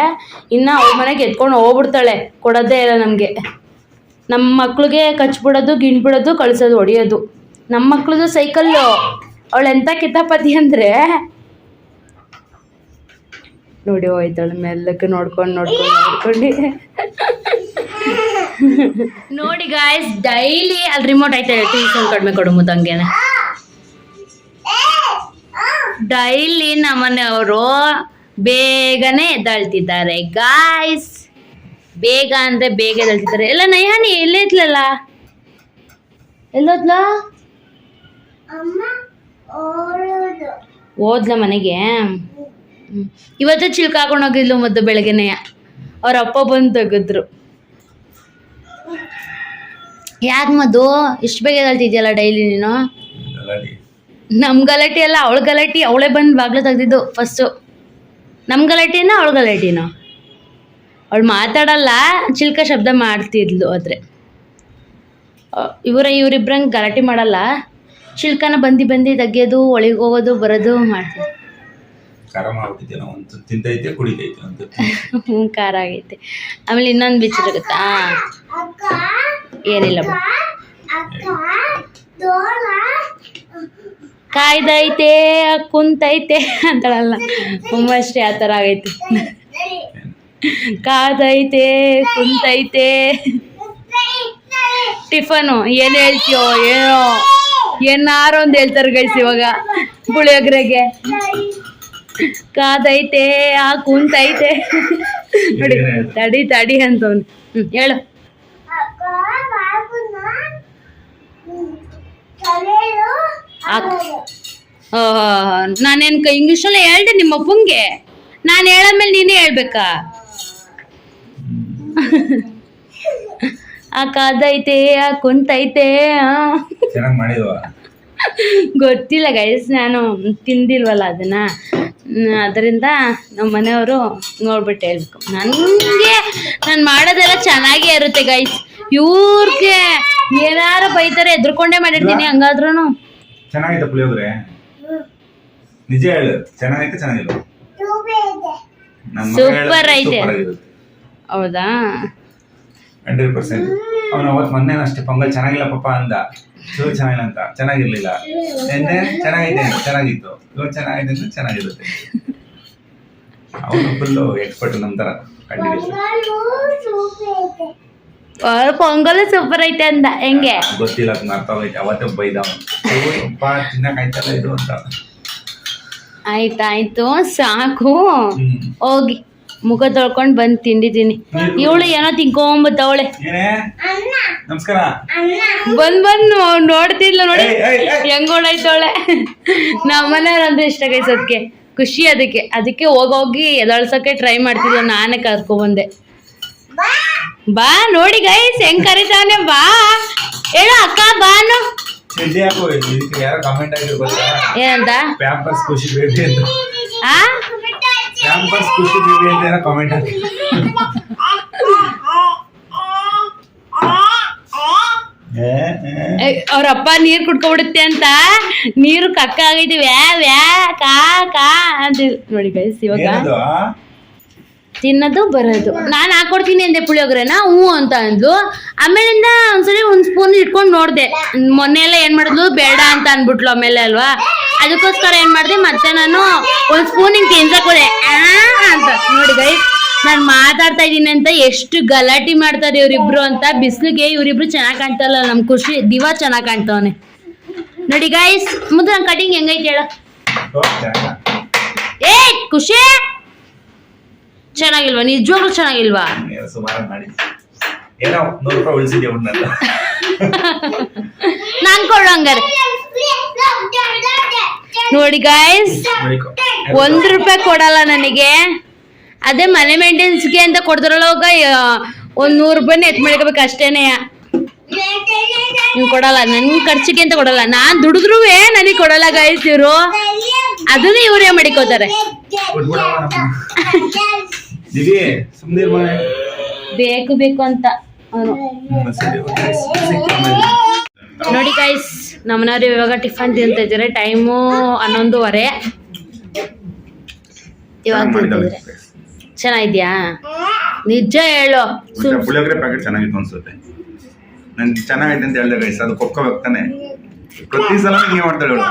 ಇನ್ನು ಅವ್ರ ಮನೆಗೆ ಎತ್ಕೊಂಡು ಹೋಗ್ಬಿಡ್ತಾಳೆ. ಕೊಡೋದೇ ಇಲ್ಲ ನಮಗೆ. ನಮ್ಮ ಮಕ್ಳಿಗೆ ಕಚ್ಬಿಡೋದು, ಗಿಣ್ಬಿಡೋದು, ಕಳಿಸೋದು, ಹೊಡಿಯೋದು. ನಮ್ಮ ಮಕ್ಳದು ಸೈಕಲ್ಲು. ಅವಳು ಎಂಥ ಕಿತಾಪತಿ ಅಂದರೆ ನೋಡಿ ಹೋಯ್ತಾಳೆ ಮೆಲ್ಲಕ್ಕೆ ನೋಡ್ಕೊಂಡು ನೋಡ್ಕೊಂಡು ನೋಡ್ಕೊಂಡು. ನೋಡಿ ಗಾಯ್ಸ್ ಡೈಲಿ ಅಲ್ಲಿ ರಿಮೋಟ್ ಆಯ್ತಾ ಟಿ ವಿ ಕಡಿಮೆ ಕೊಡು ಮುದಂಗೆ ಡೈಲಿ ನಮ್ಮನೆಯವರು ಬೇಗನೆ ಎದ್ದಾಳ್ತಿದ್ದಾರೆ. ಗಾಯ್ಸ್ ಬೇಗ ಅಂದ್ರೆ ಬೇಗ ಎದ್ದಾಳ್ತಿದ್ದಾರೆ. ಎಲ್ಲ ನಯಾನಿ ಎಲ್ಲೇ ಇದ್ಲಲ್ಲ? ಎಲ್ಲೋದ್ಲ? ಓದ್ಲ ಮನೆಗೆ? ಇವತ್ತು ಚಿಲ್ಕ ಹಾಕೊಂಡು ಹೋಗಿದ್ಲು ಮತ್ತು ಬೆಳಗ್ಗೆನೆ. ಅವ್ರ ಅಪ್ಪ ಬಂದು ತೆಗೆದ್ರು. ಯಾಕೆ ಮದ್ದು ಇಷ್ಟು ಬೇಗ ಹೇಳ್ತಿದ್ಯಲ್ಲ ಡೈಲಿ ನೀನು? ನಮ್ಮ ಗಲಾಟೆ ಅಲ್ಲ ಅವಳ ಗಲಾಟಿ. ಅವಳೇ ಬಂದು ಬಾಗ್ಲು ತೆಗ್ದಿದ್ದು ಫಸ್ಟು ನಮ್ಮ ಗಲಾಟಿನ ಅವಳ ಗಲಾಟಿನೋ? ಅವಳು ಮಾತಾಡಲ್ಲ ಚಿಲ್ಕ ಶಬ್ದ ಮಾಡ್ತಿದ್ಲು ಆದರೆ. ಇವರ ಇವರಿಬ್ರಂಗೆ ಗಲಾಟೆ ಮಾಡಲ್ಲ. ಚಿಲ್ಕನ ಬಂದು ಬಂದು ತೆಗೆಯೋದು ಒಳಗೆ ಹೋಗೋದು ಬರೋದು ಮಾಡ್ತಿದ್ಲು ಖಾರ ಮಾಡ್ಬಿಟ್ಟಿದ್ದೇನೋ ಒಂದು ತಿಂತೈತೆ ಕುಡಿತೈತೆ ಅಂತ ಹ್ಞೂ ಖಾರ ಆಗೈತೆ. ಆಮೇಲೆ ಇನ್ನೊಂದು ಬಿಚ್ಚು ಗೊತ್ತಾ ಏನಿಲ್ಲ. ಕಾಯ್ದೈತೆ, ಕುಂತೈತೆ ಅಂತಳಲ್ಲ. ಅಷ್ಟೇ ಆ ಥರ ಆಗೈತೆ. ಕಾದೈತೆ ಕುಂತೈತೆ. ಟಿಫನು, ಏನು ಹೇಳ್ತೀಯೋ, ಏನೋ. ಏನಾರೊಂದು ಒಂದು ಹೇಳ್ತಾರೆ ಗೈಸ್ ಇವಾಗ, ಪುಳಿಯೋಗರೆಗೆ. ಕಾದೈತೆ ಆ ಕುಂತೈತೆ. ನೋಡಿ ತಡಿ ತಡಿ ಅಂತ ಹ್ಞೂ ಹೇಳು. ನಾನೇನು ಇಂಗ್ಲೀಷಲ್ಲೇ ಹೇಳ್ದೆ ನಿಮ್ಮ ಅಪ್ಪಂಗೆ? ನಾನು ಮೇಲೆ ನೀನೇ ಹೇಳ್ಬೇಕಾ? ಆ ಕಾದೈತೆ ಆ ಕುಂತೈತೆ ಗೊತ್ತಿಲ್ಲ ಗೈಸ್ ನಾನು ತಿಂದಿಲ್ವಲ್ಲ ಅದನ್ನ. ಅದರಿಂದ ನಮ್ಮ ಮನೆಯವರು ನೋಡ್ಬಿಟ್ಟು ಹೇಳ್ಬೇಕು. ನನಗೆ ನಾನು ಮಾಡೋದೆಲ್ಲ ಚೆನ್ನಾಗೇ ಇರುತ್ತೆ ಗೈಸ್ ಇವ್ರಿಗೆ ಏನಾರು ಬೈತಾರೆ ಎದ್ರುಕೊಂಡೇ ಮಾಡಿರ್ತೀನಿ ಹಂಗಾದ್ರೂ ಚೆನ್ನಾಗಿದೆ ಪುಳಿಯೋಗ್ರೆ. ನಿಜ ಹೇಳು ಚೆನ್ನಾಗೈತೆ ಚೆನ್ನಾಗಿಲ್ಲ. ಸೂಪರ್ ಐತೆ. ಹೌದಾ? Hundred percent. ಅವನು ಅವತ್ತು ಮೊನ್ನೆ ಅಷ್ಟೇ ಪೊಂಗಲ್ ಚೆನ್ನಾಗಿಲ್ಲ ಪಾಪ ಅಂದ. ಚೂರು ಚೆನ್ನಾಗಿಲ್ಲ ಅಂತ ಚೆನ್ನಾಗಿರ್ಲಿಲ್ಲ ನಿನ್ನೆ ಚೆನ್ನಾಗಿದೆ ಚೆನ್ನಾಗಿತ್ತು. ಇವತ್ತು ಚೆನ್ನಾಗಿದೆ ಅಂದ್ರೆ ಚೆನ್ನಾಗಿರುತ್ತೆ. ಅವನು ಫುಲ್ಲು ಎಕ್ಸ್ಪರ್ಟ್ ನಮ್ಮ ಥರ. ಕಂಡಿಡಿದ್ರು ಅವ್ರ ಪೊಂಗಲ್ ಸೂಪರ್ ಐತೆ ಅಂದ. ಹೆಂಗೆ? ಗೊತ್ತಿಲ್ಲ ಆಗೈತೆ ಅವತ್ತೇ ಬೈದ ಅಪ್ಪ ತಿನ್ನಕ್ಕಾಯ್ತಲ್ಲ ಇದು ಅಂತ. ಆಯ್ತಾಯ್ತು ಸಾಕು. ಹೋಗಿ ಮುಖ ತೊಳ್ಕೊಂಡು ಬಂದು ತಿಂದಿದ್ದೀನಿ. ಇವಳು ಏನೋ ತಿನ್ಕೊಂಬತ್ತವಳೆ ಏನೇ? ನಮಸ್ಕಾರ. ಬಂದ್ ಬಂದ್ ನೋಡ್ತಿದ್ಲ ನೋಡಿ. ಐತೋಳೆ. ಹೆಂಗ್ ಓಡಾಯ್ತವಳೆ. ನಮ್ಮ ಮನೆಯವ್ರು ಅಂದ್ರೆ ಇಷ್ಟ ಗೈಸೋದಕ್ಕೆ ಖುಷಿ ಅದಕ್ಕೆ. ಅದಕ್ಕೆ ಹೋಗೋಗಿ ಎದಳ್ಸಕ್ಕೆ ಟ್ರೈ ಮಾಡ್ತಿದ್ಲ. ನಾನೇ ಕರ್ಕೊಂಬಂದೆ. ಬಾ ನೋಡಿ ಗೈಸ್ ಹೆಂಗ್ ಕರಿತಾನೆ ಬಾ. ಹೇಳು ಅಕ್ಕ ಬಾನು ಏನಂತ? ಪ್ಯಾಂಪರ್ಸ್ ಖುಷಿ ಬೇಬಿ ಅಂತ. ಆ? ಪ್ಯಾಂಪರ್ಸ್ ಖುಷಿ ಬೇಬಿ ಅಂತ ಏನೋ ಕಮೆಂಟ್ ಹಾಕಿ ಏ, ಏ. ಅವ್ರ ಅಪ್ಪ ನೀರ್ ಕುಡ್ಕೊಬಿಡುತ್ತೆ ಅಂತ. ನೀರು ಕಕ್ಕ ಆಗೈತಿ ವ್ಯಾ ವ್ಯಾ ಕಾ ಕಾ ಅಂತ ನೋಡಿ ಗೈಸ್ ಇವಾಗ ತಿನ್ನೋದು ಬರೋದು. ನಾನು ಹಾಕೊಡ್ತೀನಿ ಅಂದೆ ಪುಳಿಯೋಗರೆನ ಹ್ಞೂ ಅಂತ ಅಂದ್ಲು. ಆಮೇಲಿಂದ ಒಂದ್ಸರಿ ಒಂದು ಸ್ಪೂನ್ ಇಟ್ಕೊಂಡು ನೋಡಿದೆ. ಮೊನ್ನೆ ಎಲ್ಲ ಏನು ಮಾಡಿದ್ಲು? ಬೇಡ ಅಂತ ಅಂದ್ಬಿಟ್ಲು ಆಮೇಲೆ ಅಲ್ವಾ? ಅದಕ್ಕೋಸ್ಕರ ಏನು ಮಾಡಿದೆ ಮತ್ತೆ ನಾನು ಒಂದ್ ಸ್ಪೂನ್ ಹಿಂಗ್ ತಿನ್ಸಕ್ ಹೋದೆ. ಅಂತ. ನೋಡಿ ಗೈ ನಾನು ಮಾತಾಡ್ತಾ ಇದ್ದೀನಿ ಅಂತ ಎಷ್ಟು ಗಲಾಟೆ ಮಾಡ್ತಾರೆ ಇವ್ರಿಬ್ರು ಅಂತ. ಬಿಸಿಲಿಗೆ ಇವ್ರಿಬ್ರು ಚೆನ್ನಾಗಿ ಕಾಣ್ತಲ್ಲ ನಮ್ ಖುಷಿ ದಿವ ಚೆನ್ನಾಗಿ ಕಾಣ್ತವನೆ. ನೋಡಿ ಗೈಸ್ ಮುಂದೆ ನನ್ನ ಕಟಿಂಗ್ ಹೆಂಗೈತೆ ಹೇಳ. ಏ ಖುಷಿ? ಚೆನ್ನಾಗಿಲ್ವಾ? ನಿಜವಾಗ್ಲೂ ಚೆನ್ನಾಗಿಲ್ವಾ? ನಾನ್ ಕೊಡೋ ಹಂಗಾರೆ. ನೋಡಿ ಗಾಯ್ಸ್ ಒಂದು ರೂಪಾಯಿ ಕೊಡಲ್ಲ ನನಗೆ. ಅದೇ ಮನೆ ಮೇಂಟೆನ್ಸ್ಗೆ ಅಂತ ಕೊಡ್ತಾರಲ್ಲ ಅವಾಗ ಒಂದ್ ನೂರು ರೂಪಾಯಿ ಎತ್ ಮಾಡ್ಕೋಬೇಕು ಅಷ್ಟೇನೆ. ನೀವು ಕೊಡಲ್ಲ ನನ್ ಖರ್ಚಿಗೆ ಅಂತ ಕೊಡಲ್ಲ. ನಾನ್ ದುಡಿದ್ರು ನನಗೆ ಕೊಡಲ್ಲ ಗಾಯ್ಸ್ ಇವ್ರು. ಅದನ್ನ ಇವರೇ ಮಾಡಿಕೋತಾರೆ ಬೇಕು ಬೇಕು ಅಂತ. ನೋಡಿ ಗೈಸ್ ನಮ್ಮನವ್ರು ಇವಾಗ ಟಿಫನ್ ತಿಂತ ಇದ್ದಾರೆ ಟೈಮು ಹನ್ನೊಂದುವರೆ. ಇವಾಗ. ಚೆನ್ನಾಗಿದ್ಯಾ? ನಿಜ ಹೇಳು. ಮತ್ತೆ ಪುಳಿಯೋಗರೆ ಪ್ಯಾಕೆಟ್ ಚೆನ್ನಾಗಿತ್ತು ಅನ್ಸುತ್ತೆ. ನನ್ ಚೆನ್ನಾಗೈತೆ ಅಂತ ಹೇಳ್ದೆ ಗೈಸ್ ಅದು ಕೊಕ್ಕೋಬೇಕು ತಾನೆ. ಪ್ರತಿ ಸಲ ಹಿಂಗೆ ಮಾಡ್ತಾಳೆ ಅವಳು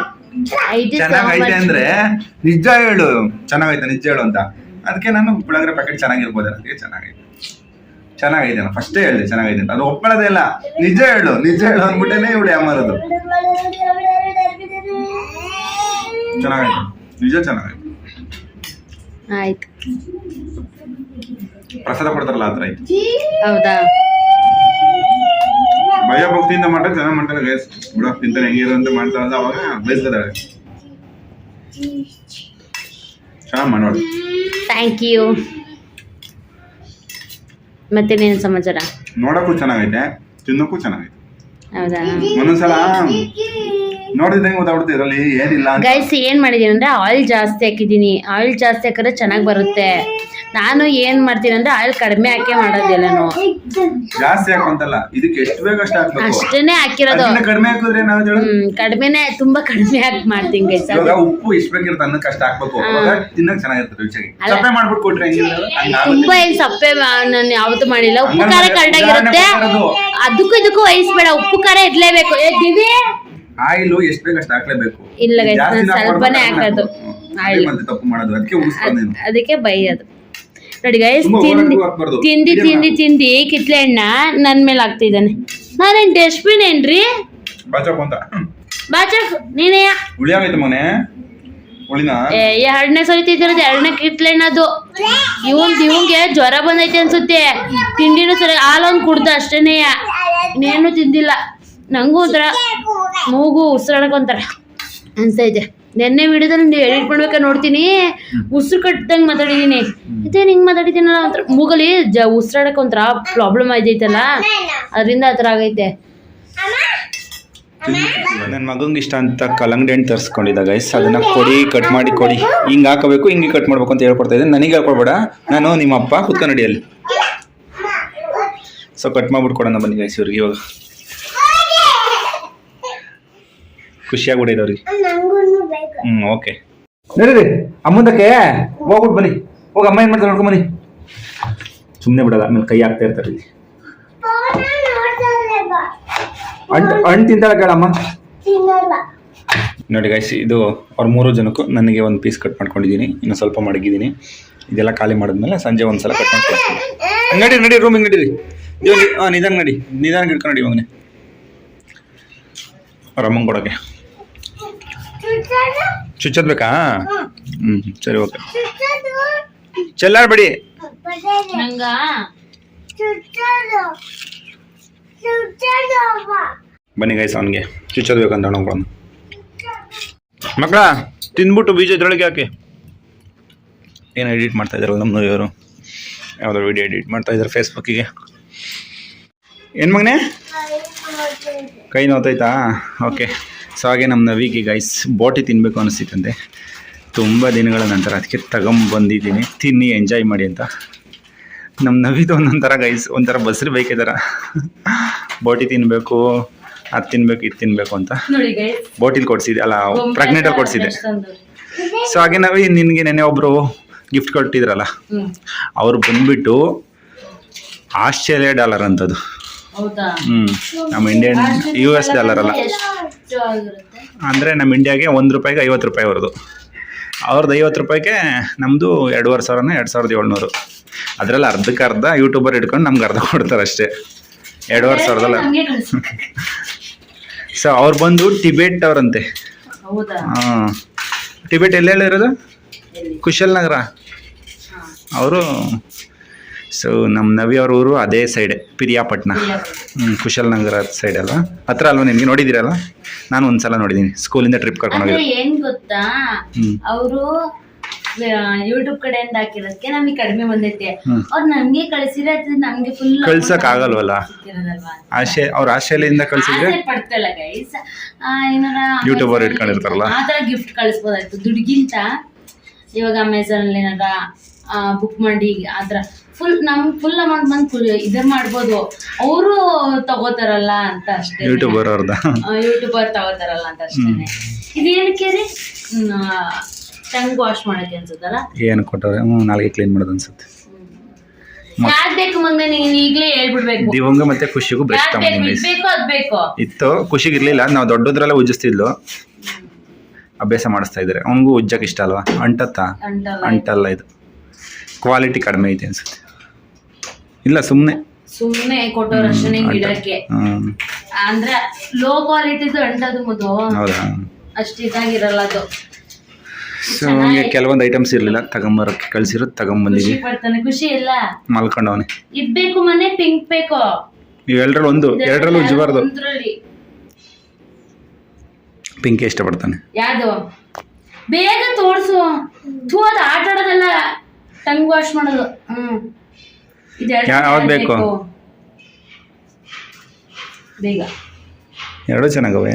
ಐದು ಚೆನ್ನಾಗೈತೆ ಅಂದ್ರೆ ನಿಜ ಹೇಳು. ಚೆನ್ನಾಗೈತೆ ನಿಜ ಹೇಳು ಅಂತ. ಅದಕ್ಕೆ ನಾನು ಪುಳಿಯೋಗರೆ ಪ್ಯಾಕೆಟ್ ಚೆನ್ನಾಗಿರ್ಬೋದು ಅದಕ್ಕೆ ಚೆನ್ನಾಗೈತೆ. ಚೆನ್ನಾಗೈತೆ ಫಸ್ಟ್ ಹೇಳಿದೆ ಚೆನ್ನಾಗೈತೆ ಅಂತ. ಅದು ಒಪ್ಪಳದೇ ಇಲ್ಲ. ನಿಜ ಹೇಳು ನಿಜ ಹೇಳು ಅಂದ್ಬಿಟ್ಟೇನೆ ಇವಳು ಅಮ್ಮರದು ಚೆನ್ನಾಗೈತೆ. ನಿಜ ಚೆನ್ನಾಗೈತೆ. ಆಯ್ತು. ಪ್ರಸಾದ ಕೊಡ್ತಾರಲ್ಲ ಆ ಥರ ಐತೆ ಹೌದಾ? ಭಯ ಭಕ್ತಿಯಿಂದ ಮಾಡ್ತಾರೆ ಚೆನ್ನಾಗಿ ಮಾಡ್ತಾರೆ ಗೈಸ್ ಬಿಡ ತಿಂತಾನೆ ಹೆಂಗಿರು ಅಂತ ಮಾಡ್ತಾರಲ್ಲ ಅವಾಗ ಬಯಸ್ಕೊತಾಳೆ ಚೆನ್ನಾಗಿ ಮಾಡೋದು ಥ್ಯಾಂಕ್ ಯು ಮತ್ತೇನೇನು ಸಮಾಚಾರ? ನೋಡಕ್ಕೂ ಚೆನ್ನಾಗೈತೆ ತಿನ್ನಕ್ಕೂ ಚೆನ್ನಾಗೈತೆ. ಹೌದಾ? ಒಂದೊಂದ್ಸಲ ನೋಡಿದಂಗೆ ಗೊತ್ತಾಗ್ಬಿಡುತ್ತೆ ಇದರಲ್ಲಿ ಏನಿಲ್ಲ ಗೈಸ್ ಏನ್ ಮಾಡಿದೀನಿ ಅಂದ್ರೆ ಆಯಿಲ್ ಜಾಸ್ತಿ ಹಾಕಿದೀನಿ ಆಯಿಲ್ ಜಾಸ್ತಿ ಹಾಕಿದ್ರೆ ಚೆನ್ನಾಗಿ ಬರುತ್ತೆ. ನಾನು ಏನ್ ಮಾಡ್ತೀನಿ ಅಂದ್ರೆ ಆಯಿಲ್ ಕಡಿಮೆ ಹಾಕಿ ಮಾಡೋದಿಲ್ಲ ಜಾಸ್ತಿ ಹಾಕಂತಲ್ಲ ಇದಕ್ಕೆ ಎಷ್ಟು ಬೇಕು ಅಷ್ಟು ಹಾಕ್ಬೇಕು? ಅಷ್ಟೇನೆ ಹಾಕಿರೋದು. ಕಡಿಮೆ ಹಾಕಿದ್ರೆ ನಾವು ಹೇಳು? ಹ್ಮ್ ಕಡಿಮೆನೆ ತುಂಬಾ ಕಡಿಮೆ ಹಾಕಿ ಮಾಡ್ತೀನಿ ಗೈಸ್. ಇವಾಗ ಉಪ್ಪು ಎಷ್ಟು ಬೇಕಿರುತ್ತೆ ಅನ್ನಕ್ಕೆ ಅಷ್ಟು ಹಾಕ್ಬೇಕು. ಅವಾಗ ತಿನ್ನಕ್ ಚೆನ್ನಾಗಿರ್ತದೆ ರುಚಿಯಾಗಿ. ಅಲ್ಲ. ಸಪ್ಪೆ ಮಾಡ್ಬಿಟ್ಟು ಕೊಟ್ರೆ ಹೆಂಗಿಲ್ಲ? ಹಂಗಾಗುತ್ತೆ. ತುಂಬಾ ಏನ್ ಸಪ್ಪೆ ನಾನು ಯಾವತ್ತು ಮಾಡಿಲ್ಲ. ಉಪ್ಪು ಖಾರ ಕೊಟ್ಟಿರೋದು. ಅದಕ್ಕೂ ಇದಕ್ಕೂ ವಹಿಸ್ಬೇಡ. ಉಪ್ಪು ಖಾರ ಇರ್ಲೇಬೇಕು. ಏ ದಿವಿ! ಆಯಿಲು ಎಷ್ಟು ಅಷ್ಟು ಹಾಕ್ಲೇಬೇಕು. ಇಲ್ಲ guys, ಜಾಸ್ತಿ ನಾನ್ ಹಾಕ್ಬಾರ್ದು, ಸ್ವಲ್ಪನೇ ಕಡಿಮೆ ಹಾಕೋದು. ಹಾಕ್ಬೇಕು. ಅದೇ ಆಯಿಲ್. ಮತ್ತೆ ತಪ್ಪು ಮಾಡೋದು. ಅದಕ್ಕೆ ಉಳಿಸ್ಕೊಂಡು ನೀನು ಅದಕ್ಕೆ ಬೈಯೋದು. ನೋಡಿ ಗೈಸ್ ತಿಂದು ತಿಂಡಿ ತಿಂಡಿ ತಿಂದು ತಿಂದಿ ಹೀಗೆ ತಿಂದಿ ಕಿತ್ಲೆ ಹಣ್ಣ ನನ್ ಮೇಲೆ ಹಾಕ್ತಿದ್ದಾನೆ. ನಾನೇನ್ ಡಸ್ಟ್ಬಿನ್ ಏನ್ರಿ? ಬಾಚಕ್ ಅಂತ. ಬಾಚಕ್ ನೀನೇ ಉಳಿಯಾಗೈತೆ ಮನೆ ಎರಡನೇ ಸರಿ ತಿಂದಿರೋದು ಎರಡನೇ ಕಿತ್ಲೆ ಅದು. ಇವನ್ ಇವಂಗೆ ಜ್ವರ ಬಂದೈತೆ ಅನ್ಸುತ್ತೆ. ತಿಂಡಿನೂ ಸರಿ ಹಾಲೊಂದು ಕುಡ್ದ ಅಷ್ಟೇನೆ. ಇನ್ನೇನು ತಿಂದಿಲ್ಲ. ನಂಗೂ ಒಂಥರ ಮೂಗು ಉಸಿರಾಡಕ್ ಒಂಥರ ಅನ್ಸೈತೆ. ನೆನ್ನೆ ವಿಡಿಯೋದಲ್ಲಿ ನೀವು ಎಡಿಟ್ ಮಾಡ್ಬೇಕಾ ನೋಡ್ತೀನಿ? ಉಸಿರು ಕಟ್ಟದಂಗೆ ಮಾತಾಡಿದ್ದೀನಿ ಇದೇನು ಹಿಂಗೆ ಮಾತಾಡಿದ್ದೀನಲ್ಲ ಒಂಥರ ಮೂಗಲ್ಲಿ ಜ ಉಸಿರಾಡಕ್ಕೆ ಒಂಥರ ಪ್ರಾಬ್ಲಮ್ ಆಯ್ತೈತಲ್ಲ ಅದರಿಂದ ಆ ಥರ ಆಗೈತೆ. ನನ್ನ ಮಗಂಗೆ ಇಷ್ಟ ಅಂತ ಕಲ್ಲಂಗಡಿ ಹಣ್ಣು ತರಿಸ್ಕೊಂಡಿದ್ದ ಗೈಸ್ ಅದನ್ನ ಕೊಡಿ ಕಟ್ ಮಾಡಿ ಕೊಡಿ. ಹಿಂಗೆ ಹಾಕಬೇಕು ಹಿಂಗೆ ಕಟ್ ಮಾಡ್ಬೇಕು ಅಂತ ಹೇಳ್ಕೊಡ್ತಾ ಇದ್ದೆ ನನಗೆ ಹೇಳ್ಕೊಡ್ಬೇಡ. ನಾನು ನಿಮ್ಮ ಅಪ್ಪ ಕುತ್ಕೊಂಡಿಯಲ್ಲಿ ಸೊ ಕಟ್ ಮಾಡ್ಬಿಟ್ಟು ಕೊಡೋಣ ಬನ್ನಿ ಗೈಸ್ ಇವ್ರಿಗೆ ಇವಾಗ. ಖುಷಿಯಾಗ್ಬಿಟ್ಟಿದೆ ಅವ್ರಿಗೆ ಹ್ಞೂ ಓಕೆ ನಡೀರಿ ಅಮ್ಮಂದಕ್ಕೆ ಹೋಗ್ಬಿಟ್ಟು ಬನ್ನಿ. ಹೋಗಿ ಅಮ್ಮ ಏನು ಮಾಡ್ತಾರೆ ನೋಡ್ಕೊಂಡ್ ಬನ್ನಿ. ಸುಮ್ಮನೆ ಬಿಡಲ್ಲ ಆಮೇಲೆ ಕೈ ಹಾಕ್ತಾ ಇರ್ತಾರೆ ಇಲ್ಲಿ. ಅಂಟು ಹಣ್ಣು ತಿಂತಾಳ ಕೇಳಮ್ಮ. ನೋಡಿ ಗೈಸ್ ಇದು ಅವ್ರ ಮೂರು ಜನಕ್ಕೂ ನನಗೆ ಒಂದು ಪೀಸ್ ಕಟ್ ಮಾಡ್ಕೊಂಡಿದ್ದೀನಿ. ಇನ್ನು ಸ್ವಲ್ಪ ಮಡಗಿದ್ದೀನಿ. ಇದೆಲ್ಲ ಖಾಲಿ ಮಾಡಿದ್ಮೇಲೆ ಸಂಜೆ ಒಂದು ಸಲ ಕಟ್ ಮಾಡ್ಕೊಡ್ತೀನಿ ನಡಿ ನಡಿ ರೂಮಿಗೆ ನಡೀರಿ. ನೀವು ಹಾಂ ನಿಧಾನ ನಡಿ. ನಿಧಾನ ಹಿಡ್ಕೊಂಡು ನಡಿ ಮಗನೇ. ಅವ್ರ ಅಮ್ಮಂಗೆ ಕೊಡೋಕೆ ಚುಚ್ಚೋದ್ ಬೇಕಾ ಹ್ಞೂ ಸರಿ ಓಕೆ. ಚೆಲ್ಲಾಡ್ಬೇಡಿ. ಬಿಡಿ ಬನ್ನಿ ಗೈಸ್ ಅವನಿಗೆ ಚುಚ್ಚದ್ ಬೇಕಂತ ನೋಡ್ಕೊಂಡು ಮಕ್ಕಳ ತಿಂದ್ಬಿಟ್ಟು ಬೀಜ ಇದ್ರೊಳಗೆ ಹಾಕಿ. ಏನು ಎಡಿಟ್ ಮಾಡ್ತಾ ಇದಾರಲ್ಲ ನಮ್ಮ ಇವರು? ಯಾವುದೋ ವಿಡಿಯೋ ಎಡಿಟ್ ಮಾಡ್ತಾ ಇದ್ದಾರೆ ಫೇಸ್ಬುಕ್ಕಿಗೆ ಏನು ಮಗನೇ? ಕೈ ನೋತೈತಾ ಓಕೆ. ಸೊ ಹಾಗೆ ನಮ್ಮ ನವಿಗೆ ಗೈಸ್ ಬೋಟಿ ತಿನ್ನಬೇಕು ಅನಿಸ್ತಿತ್ತಂತೆ ತುಂಬ ದಿನಗಳ ನಂತರ ಅದಕ್ಕೆ ತಗೊಂಬಂದಿದ್ದೀನಿ ತಿನ್ನಿ ಎಂಜಾಯ್ ಮಾಡಿ ಅಂತ. ನಮ್ಮ ನವಿದು ಒಂದೊಂಥರ ಗೈಸ್ ಒಂಥರ ಬಸ್ರಿ ಬೈಕ್ ಥರ ಬೋಟಿ ತಿನ್ನಬೇಕು ಅದು ತಿನ್ಬೇಕು ಇದು ತಿನ್ನಬೇಕು ಅಂತ. ಬೋಟಿಲ್ ಕೊಡ್ಸಿದ್ದೆ. ಅಲ್ಲ ಪ್ರೆಗ್ನೆಂಟಲ್ಲಿ ಕೊಡಿಸಿದೆ ಸೊ ಹಾಗೆ ನಾವೇ ನಿನಗೆ ನೆನೆ ಒಬ್ಬರು ಗಿಫ್ಟ್ ಕೊಟ್ಟಿದ್ರಲ್ಲ. ಅವ್ರು ಬಂದ್ಬಿಟ್ಟು ಆಸ್ಟ್ರೇಲಿಯಾ ಡಾಲರ್ ಅಂತದು ಹೌದಾ ಹ್ಞೂ ನಮ್ಮ ಇಂಡಿಯನ್ ಯು ಎಸ್ ಡಾಲರ್ ಅಲ್ಲ. ಅಂದರೆ ನಮ್ಮ ಇಂಡಿಯಾಗೆ ಒಂದು ರೂಪಾಯಿಗೆ ಐವತ್ತು ರೂಪಾಯಿ ಅವ್ರದ್ದು. ಅವ್ರದ್ದು ಐವತ್ತು ರೂಪಾಯಿಗೆ ನಮ್ಮದು ಎರಡೂವರೆ ಸಾವಿರನ ಎರಡು ಸಾವಿರದ ಏಳ್ನೂರು. ಅದರಲ್ಲಿ ಅರ್ಧಕ್ಕೆ ಅರ್ಧ ಯೂಟ್ಯೂಬರ್ ಇಟ್ಕೊಂಡು ನಮ್ಗೆ ಅರ್ಧ ಕೊಡ್ತಾರೆ ಅಷ್ಟೇ. ಎರಡೂವರೆ ಸಾವಿರದಲ್ಲ. ಸೊ ಅವ್ರು ಬಂದು ಟಿಬೇಟ್ ಅವರಂತೆ. ಹಾಂ. ಟಿಬೇಟ್ ಎಲ್ಲೆಲ್ಲಿರೋದು ಕುಶಲ್ ನಗರ. ಅವರು ಸೊ ನಮ್ಮ ನವಿ ಅವ್ರ ಊರು ಅದೇ ಸೈಡೆ ನಗರ ಸೈಡ್ ಅಲ್ವಾ ಹತ್ರ ಅಲ್ವಾ ನಿಮಗೆ ನೋಡಿದಿರಲ್ಲ? ನಾನು ಒಂದ್ಸಲ ನೋಡಿದ್ದೀನಿ ಸ್ಕೂಲಿಂದ ಟ್ರಿಪ್ ಕರ್ಕೊಂಡು ಅಂದ್ರೆ ಹೋಗಿದ್ದೆ ಏನ್ ಗೊತ್ತಾ? ಅವರು ಯೂಟ್ಯೂಬ್ ಕಡೆಯಿಂದ ಹಾಕಿರೋದಕ್ಕೆ ನಮಗೆ ಕಡಿಮೆ ಬಂದೈತೆ. ಹ್ಮ್. ಅವ್ರು ನಮ್ಗೆ ಕಳಿಸಿದ್ರೆ ಅದು ನಮ್ಗೆ ಫುಲ್ ಕಳ್ಸಕ್ ಆಗಲ್ವಲ್ಲ? ಆಶೆ ಅವ್ರ ಆಸ್ಟ್ರೇಲಿಯಿಂದ ಕಳ್ಸಿದ್ರೆ ಆಸೆ ಪಡ್ತಲ್ಲ ಗೈಸ್ ಏನಾರ YouTuber ಅವ್ರು ಇಟ್ಕೊಂಡಿರ್ತಾರಲ್ಲ? ಆತರ ತರ ಗಿಫ್ಟ್ ಕಳಿಸ್ಬೋದಾಯ್ತು. ದುಡ್ಗಿಂತ ಇವಾಗ ಅಮೆಝಾನ್ ಅಲ್ಲಿ ಏನಾರ ಬುಕ್ ಮಾಡಿ ಆತರ ಫುಲ್ ನಮ್ ಫುಲ್ ಅಮೌಂಟ್ ಬಂದು ಇದ್ರ ಮಾಡ್ಬೋದು. ಅವರು ತಗೋತಾರಲ್ಲ ಅಂತ ಅಷ್ಟೇ. ಯೂಟ್ಯೂಬರ್ ಅವ್ರದ. ಯೂಟ್ಯೂಬರ್ ತಗೋತಾರಲ್ಲ ಅಂತ ಅಷ್ಟೇ. ಇದೇನಕ್ಕೆ ರೀ? ಟಂಗ್ ವಾಶ್ ಮಾಡಕ್ಕೆ ಅನ್ಸುತ್ತಲ್ಲ? ಏನು ಕೊಟ್ಟರೆ ಹ್ಞೂ ನಾಳೆಗೆ ಕ್ಲೀನ್ ಮಾಡೋದು ಅನ್ಸುತ್ತೆ. ಯಾವ್ದು ಬೇಕು ನೀನ್ ಈಗ್ಲೇ ಹೇಳ್ಬಿಡ್ಬೇಕು? ದಿವಂಗ ಮತ್ತೆ ಖುಷಿಗೂ ಬ್ರಷ್ ಯಾವ್ದು ಬೇಕು? ಅದ್ ಬೇಕು. ಇತ್ತು ಖುಷಿಗೆ ಇರ್ಲಿಲ್ಲ ನಾವು ದೊಡ್ಡದ್ರಲ್ಲ ಉಜ್ಜಿಸ್ತಿದ್ಲು. ಅಭ್ಯಾಸ ಮಾಡಿಸ್ತಾ ಇದ್ದಾರೆ. ಅವನಿಗೂ ಉಜ್ಜಕ್ಕೆ ಇಷ್ಟ ಅಲ್ವಾ? ಅಂಟತ್ತಾ? ಅಂಟಲ್ಲ. ಅಂಟಲ್ಲ ಇದು. ಕ್ವಾಲಿಟಿ ಕಡಿಮೆ ಐತೆ ಅನ್ಸುತ್ತೆ. ಇಲ್ಲ ಸುಮ್ಮನೆ ಸುಮ್ನೆ ಕೊಟ್ಟವ್ರ ಅಷ್ಟೇ ಗಿಡಕ್ಕೆ. ಅಂದ್ರೆ ಲೋ ಕ್ವಾಲಿಟಿದು ಅಂಟದು ಮುದು ಹೌದಾ? ಅಷ್ಟು ಇದಾಗಿರಲ್ಲ ಅದು. ಸೊ ನಮಗೆ ಕೆಲವೊಂದು ಐಟಮ್ಸ್ ಇರಲಿಲ್ಲ ತಗೊಂಬರಕ್ಕೆ ಕಳ್ಸಿರೋದು ಖುಷಿ ತಗೊಂಬಂದಿದ್ವಿ ಪಡ್ತಾನೆ ಖುಷಿ ಇಲ್ಲ. ಮಲ್ಕೊಂಡವನೆ. ಇದ್ ಬೇಕು ಮನೆ ಪಿಂಕ್ ಬೇಕು. ಇವೆರಡರಲ್ಲಿ ಒಂದು ಎರಡರಲ್ಲೂ ಉಜ್ಜಬಾರ್ದು. ಪಿಂಕ್ ಪಿಂಕೆ ಇಷ್ಟಪಡ್ತಾನೆ. ಯಾವ್ದು ಬೇಗ ತೋರ್ಸು. ಥೂ ಅದು ಆಟ ಆಡೋದಲ್ಲ ಟಂಗ್ ವಾಶ್ ಮಾಡೋದು. ಹ್ಮ್. ಯಾವ್ದ್ ಬೇಕು? ಬೇಗ. ಎರಡೂ ಚೆನ್ನಾಗವೆ.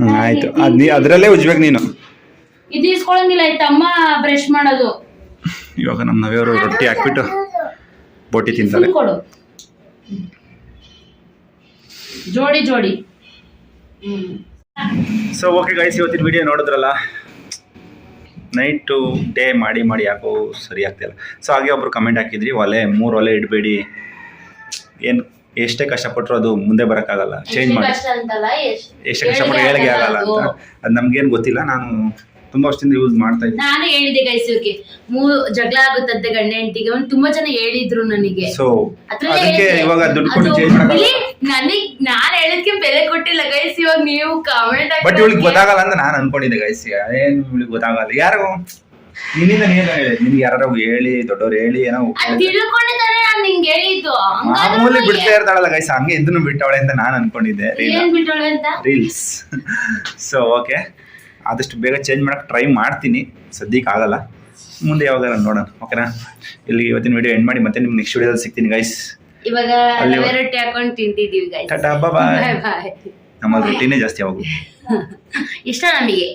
ಹ್ಞೂ ಆಯಿತು. ಅದು ನೀ ಅದರಲ್ಲೇ ಉಜ್ಬೇಕು ನೀನು. ಇದು ಇಸ್ಕೊಳಂಗಿಲ್ಲ ಆಯ್ತು? ಅಮ್ಮ ಬ್ರಷ್ ಮಾಡೋದು. ಇವಾಗ ನಮ್ಮ ನವಿಯವರು ರೊಟ್ಟಿ ಹಾಕ್ಬಿಟ್ಟು ಬೋಟಿ ತಿಂತಾರೆ. ಕೊಡು ಜೋಡಿ. ಜೋಡಿ ಸೊ ಓಕೆ ಗೈಸ್ ಇವತ್ತಿನ ವಿಡಿಯೋ ನೋಡಿದ್ರಲ್ಲ? ನೈಟ್ ಟು ಡೇ ಮಾಡಿ ಮಾಡಿ ಯಾಕೋ ಸರಿ ಆಗ್ತಾಯಿಲ್ಲ ಸೊ ಹಾಗೆ ಒಬ್ರು ಕಮೆಂಟ್ ಹಾಕಿದ್ರಿ ಒಲೆ ಮೂರು ಒಲೆ ಇಡಬೇಡಿ. ಏನು ಎಷ್ಟೇ ಕಷ್ಟಪಟ್ಟರು ಅದು ಮುಂದೆ ಬರೋಕ್ಕಾಗಲ್ಲ. ಚೇಂಜ್ ಮಾಡಿ. ಎಷ್ಟ್- ಎಷ್ಟೇ ಕಷ್ಟಪಟ್ಟು ಹೇಳಿಗೆ ಆಗಲ್ಲ ಅಂತ. ಅದು ನಮಗೇನು ಗೊತ್ತಿಲ್ಲ ನಾನು ತುಂಬ ವರ್ಷದಿಂದ ಯೂಸ್ ಮಾಡ್ತಾ ಇದ್ದೆ ನಾನು ಹೇಳಿದೆ ಗೈಸ್ ಇವ್ರಿಗೆ ಮೂರು ಜಗಳ ಆಗುತ್ತಂತೆ ಗಂಡ ಹೆಂಡತಿಗೆ ಒಂದು ತುಂಬಾ ಜನ ಹೇಳಿದ್ರು ನನಗೆ. ಸೊ ಅದ್ರಲ್ಲೇ ಅದಕ್ಕೆ ಹೇಳಿದೆ. ಇವಾಗ ದುಡ್ಡು ಕೊಟ್ಟು ಅದು ಚೇಂಜ್ ಮಾಡಲ್ಲ ನನಗೆ ನಾನು ನಾನ್ ಬೆಲೆ ಕೊಟ್ಟಿಲ್ಲ ಗೈಸ್ ಇವಾಗ ನೀವು ಕಾಮೆಂಟ್ ಬಟ್ ಇವಳಿಗೆ ಗೊತ್ತಾಗಲ್ಲ ಅಂತ ನಾನು ಅನ್ಕೊಂಡಿದ್ದೆ ಗೈಸ್ ಏನು ಇವಳಿಗೆ ಗೊತ್ತಾಗಲ್ಲ. ಯಾರು ನಿನ್ನಿಂದ ನೀನು ಹೇಳಿ ನಿನ್ಗೆ ಯಾರು ಹೇಳಿ ದೊಡ್ಡವ್ರು ಹೇಳಿ ಏನೋ ಅದ್ ತಿಳ್ಕೊಂಡಿದ್ದಾನೆ ನಾನ್ ನಿಂಗೆ ಹೇಳಿದ್ದು. ಮಾಮೂಲಿ ಹಂಗಾದ್ರೂ ಬಿಡ್ತಾ ಇರ್ತಾಳಲ್ಲ ಗೈಸ್ ಹಂಗೆ ಇದನ್ನು ಬಿಟ್ಟವಳೆ ಅಂತ ನಾನು ಅನ್ಕೊಂಡಿದ್ದೆ. ಏನ್ ಬಿಟ್ಟೋಳೆ ಅಂತ? ರೀಲ್ಸ್ ಸೊ ಓಕೆ ಆದಷ್ಟು ಬೇಗ ಚೇಂಜ್ ಮಾಡಕ್ಕೆ ಟ್ರೈ ಮಾಡ್ತೀನಿ. ಸದ್ಯಕ್ಕೆ ಆಗಲ್ಲ. ಮುಂದೆ ಯಾವಾಗ ನೋಡೋಣ. ಓಕೆನಾ ಇಲ್ಲಿ ಇವತ್ತಿನ ವಿಡಿಯೋ ಎಂಡ್ ಮಾಡಿ ಮತ್ತೆ ನಿಮ್ಗೆ ನೆಕ್ಸ್ಟ್ ವಿಡಿಯೋದಲ್ಲಿ ಸಿಗ್ತೀನಿ ಗೈಸ್ ಇವಾಗ ನಮ್ಮ ರವೆ ರೊಟ್ಟಿ ಹಾಕೊಂಡು ತಿಂತಿದೀವಿ ಗೈಸ್ ಟಾಟಾ ಬಾಯ್ ಬಾಯ್ ನಮ್ಮಲ್ಲಿ ರೊಟ್ಟಿನೇ ಜಾಸ್ತಿ ಯಾವಾಗ ಇಷ್ಟ ನಮಗೆ.